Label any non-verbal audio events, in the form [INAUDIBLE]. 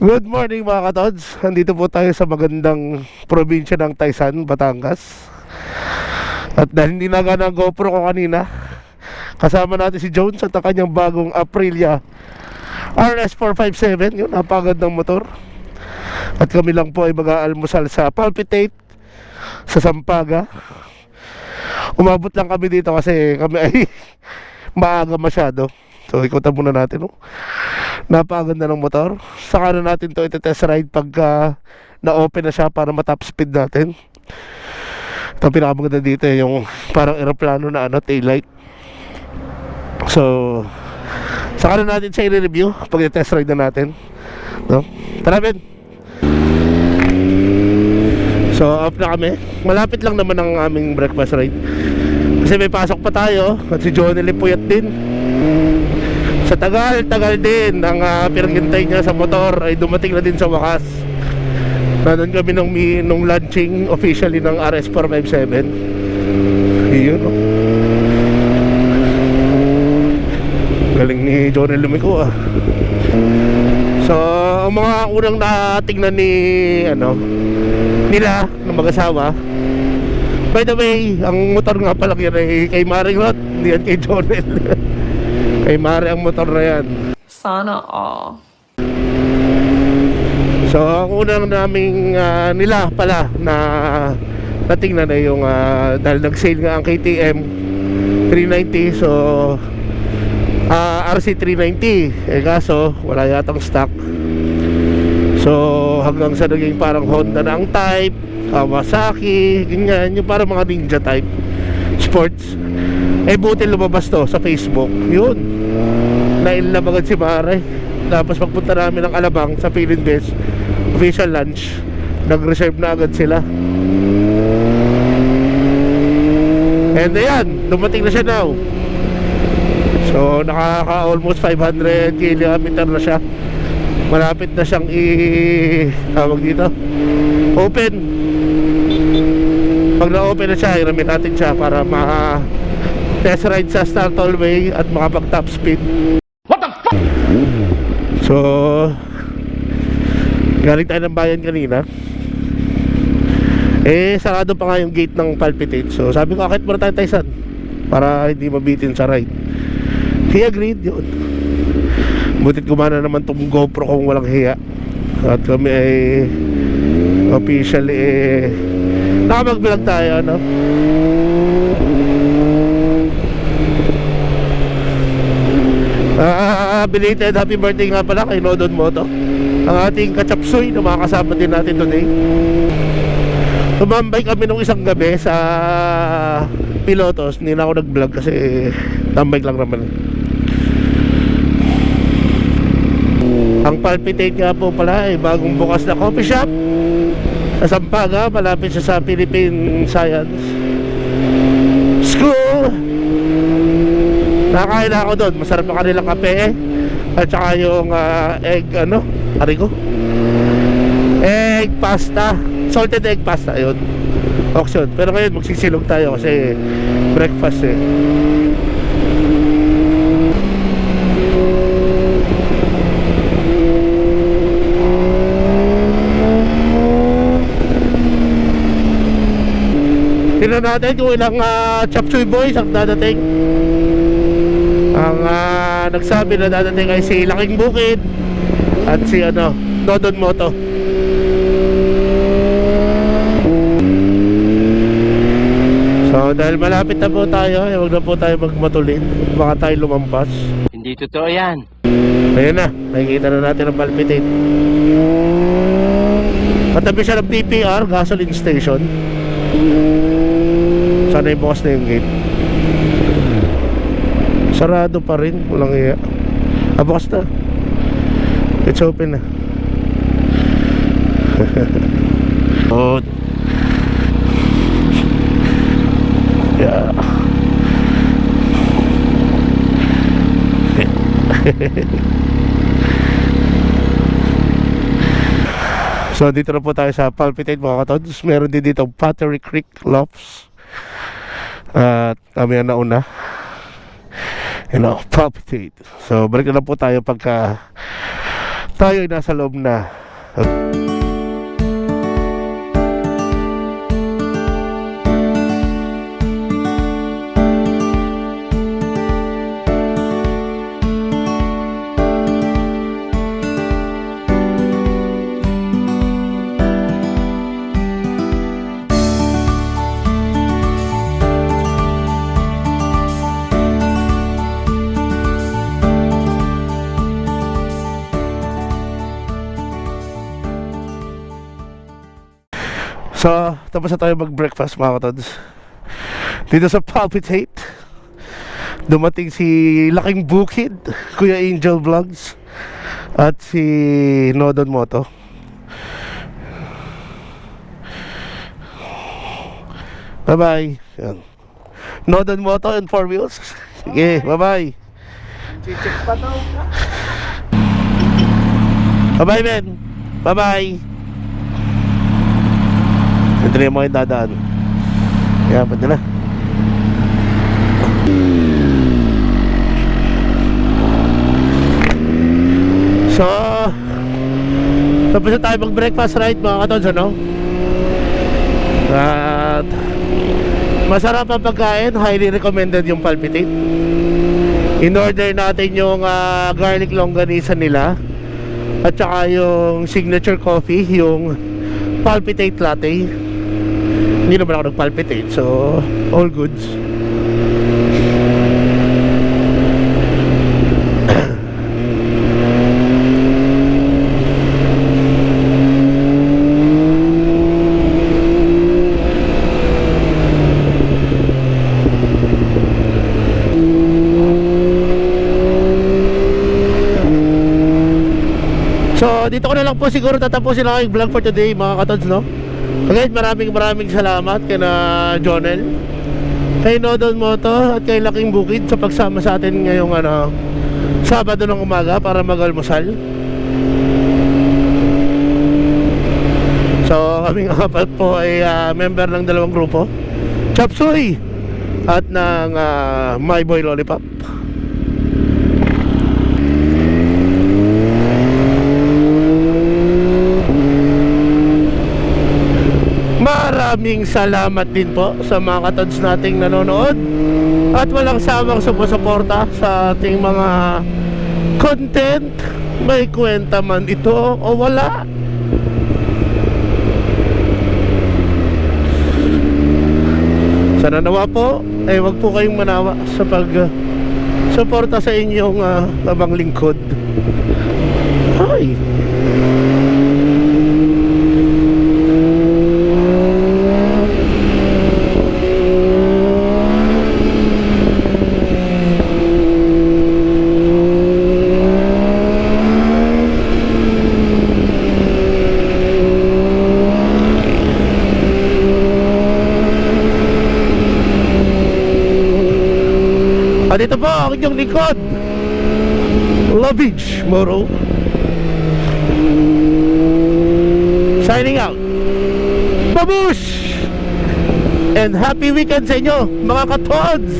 Good morning mga katods. Nandito po tayo sa magandang probinsya ng Taysan, Batangas. At dahil hindi na ng GoPro ko kanina, kasama natin si Jones at ang kanyang bagong Aprilia RS457. Yun, napagandang motor. At kami lang po ay mag-aalmusal sa Palpitate sa Sampaga. Umabot lang kami dito kasi kami ay [LAUGHS] maaga masyado. So ikutan muna natin. Oh. Napakaganda ng motor. Saka na natin to iti-test ride pagka na-open na siya para matap speed natin. Ito pinakamaganda dito eh, yung parang aeroplano na ano, taillight. So, saka na natin siya i-review pag i-test ride na natin. No? Tara, Ben! So, off na kami. Malapit lang naman ang aming breakfast ride. Kasi may pasok pa tayo at si Johnny Lipuyat din. Sa tagal, tagal din ang uh, pinaghintay niya sa motor ay dumating na din sa wakas. Nandun kami nung, nung launching officially ng RS457. Yun, oh. Galing ni Johnny Lumiko ah. So, ang mga unang natingnan ni ano nila ng mag-asawa By the way, ang motor nga pala yun ay kay Maring Rod, hindi yan kay Jonel. [LAUGHS] kay Mari ang motor na yan. Sana all. So, ang unang naming ah, nila pala na natingnan na yung ah, dahil nag-sale nga ang KTM 390 so ah, RC 390 eh kaso wala yatang stock so hanggang sa naging parang Honda na ang type Kawasaki ganyan yung parang mga ninja type sports eh buti lumabas to sa Facebook. Yun. Nainlove agad si Mare. Tapos pagpunta namin ng Alabang sa Philippine Best official lunch nag-reserve na agad sila. And ayan dumating na siya now. So nakaka almost 500 kilometer na siya. Malapit na siyang i tawag dito. Open. Pag na-open na siya hiramin natin siya para ma test ride sa Star Tollway at makapag top speed So Galing tayo ng bayan kanina. Eh sarado pa nga yung gate ng Palpitate. So sabi ko akit muna tayo Tyson Para hindi mabitin sa ride. He agreed yun. Butit gumana naman tong GoPro kung walang hiya. At kami ay Officially eh Nakapag-vlog tayo ano Ah, belated happy birthday nga pala kay Nodon Moto. Ang ating kachapsoy na makakasama din natin today. Tumambay kami nung isang gabi sa Pilotos. Hindi na ako nag-vlog kasi tambay lang naman. Ang Palpitate nga po pala ay bagong bukas na coffee shop sa Sampaga, malapit siya sa Philippine Science School. Nakakain na ako doon. Masarap ang kanilang kape. At saka yung ah, egg, ano? Ari ko? Egg pasta. Salted egg pasta, yun. Auction. Pero ngayon magsisilog tayo kasi breakfast eh. Tingnan natin kung ilang uh, chop suey boys ang dadating. Nagsabi na dadating ay si Laking Bukid at si ano, Dodon Moto. So dahil malapit na po tayo, eh, huwag na po tayo magmatulin. Baka tayo lumampas. Hindi totoo yan. Ayun na, nakikita na natin ang palpitate. Katabi siya ng PPR, gasoline station. Sana yung bukas na yung gate. Sarado pa rin, walang iya. Ah, bukas na. It's open na. [LAUGHS] oh. Yeah. [LAUGHS] So dito na po tayo sa Palpitate mga katods Meron din dito Pottery Creek Lofts At kami ang nauna You know, Palpitate So balik na po tayo pagka Tayo ay nasa loob na. So, tapos na tayo mag-breakfast mga katods. Dito sa Palpitate, dumating si Laking Bukid, Kuya Angel Vlogs, at si Nodon Moto. Bye-bye. Nodon Moto and four wheels. Sige, bye-bye. Pa daw. Bye-bye, men. Bye-bye. Ito na yung mga dadaan. Kaya, pwede na. So, tapos na tayo mag-breakfast right mga katons, ano? At masarap ang pagkain, highly recommended yung palpitate. In-order natin yung ah, garlic longganisa nila at saka yung signature coffee, yung palpitate latte. Hindi naman ako nag-palpitate, so all goods. So, dito ko na lang po siguro tatapusin ang aking vlog for today mga katods, no? Again, maraming maraming salamat kay na Jonel, kay Nodon Moto at kay Laking Bukid sa pagsama sa atin ngayong ano, Sabado ng umaga para mag-almusal. So, kaming apat po ay ah, member ng dalawang grupo. Chop Suey at ng ah, My Boy Lollipop. Maraming salamat din po sa mga katods nating nanonood at walang samang sumusuporta sa ating mga content. May kwenta man ito o wala. Sana nawa po, ay wag po kayong manawa sa pag uh, suporta sa inyong uh, abang lingkod. Ay. At ito po ang inyong likod. Lovage Moro. Signing out. Babush! And happy weekend sa inyo, mga katods!